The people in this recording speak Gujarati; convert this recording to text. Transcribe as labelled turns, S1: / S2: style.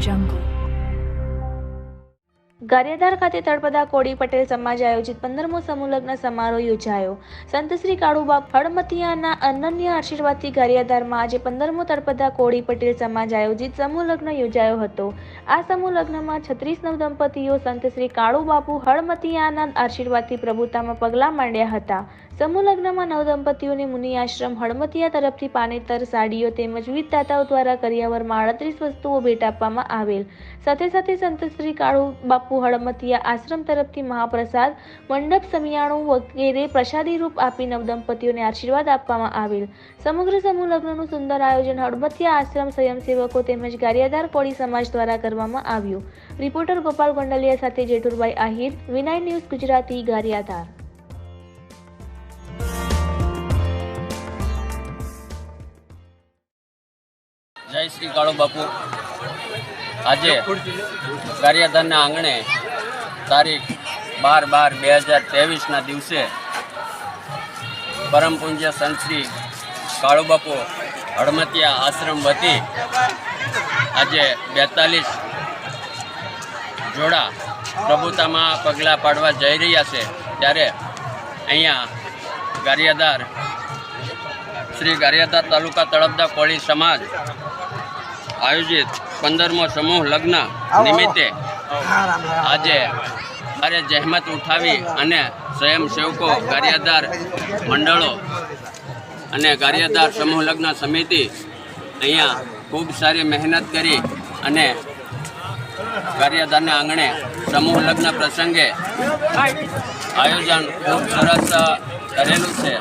S1: jungle.
S2: ગારિયાધાર ખાતે તળપદા કોડી પટેલ સમાજ આયોજિત પંદરમો સમૂહલગ્ન સમારોહ યોજાયો. સંત શ્રી કાળુબા ફળમતિયાના અનન્ય આશીર્વાદથી ગારિયાધારમાં આજે પંદરમો તળપદા કોડી પટેલ સમાજ આયોજિત સમૂહલગ્ન યોજાયો હતો. આ સમૂહલગ્નમાં છત્રીસ નવ દંપતીઓ સંત શ્રી કાળુબાપુ હળમતિયાના આશીર્વાદથી પ્રભુતામાં પગલાં માંડ્યા હતા. સમૂહલગ્નમાં નવ દંપતીઓને મુનિ આશ્રમ હળમતિયા તરફથી પાનેતર સાડીઓ તેમજ વિવિધ દાતાઓ દ્વારા કરિયાવરમાં આડત્રીસ વસ્તુઓ ભેટ આપવામાં આવેલ. સાથે સાથે સંત શ્રી કાળુ બાપુ હળમતિયા આશ્રમ તરફથી મહાપ્રસાદ, મંડપ સમિયાણું વગેરે પ્રસાદી રૂપ આપી નવદંપતીઓને આશીર્વાદ આપવામાં આવેલ. સમગ્ર સમૂહ લગ્નનું સુંદર આયોજન હળમતિયા આશ્રમ સ્વયંસેવકો તેમજ ગારિયાધાર કોળી સમાજ દ્વારા કરવામાં આવ્યું. રિપોર્ટર ગોપાલ ગોંડલિયા સાથે જેઠુરભાઈ આહિર, વિનાય ન્યૂઝ ગુજરાતી, ગારિયાધાર.
S3: જય શ્રી કાળુ બાપુ આજે ગારિયાધારના આંગણે તારીખ બાર બાર બે હજાર ત્રેવીસના દિવસે પરમ પૂજ્ય સંત કાળુબાપુ હળમતિયા આશ્રમ વતી આજે બેતાલીસ જોડા પ્રભુતામાં પગલાં પાડવા જઈ રહ્યા છે. ત્યારે અહીંયા ગારિયાધાર શ્રી ગારિયાધાર તાલુકા તળપદા કોળી સમાજ આયોજિત પંદરમો સમૂહ લગ્ન નિમિત્તે આજે ભારે જહેમત ઉઠાવી અને સ્વયંસેવકો કાર્યદાર મંડળો અને કાર્યદાર સમૂહ લગ્ન સમિતિ અહીંયા ખૂબ સારી મહેનત કરી અને કાર્યદારના આંગણે સમૂહ લગ્ન પ્રસંગે આયોજન ખૂબ સરસ કરેલું છે.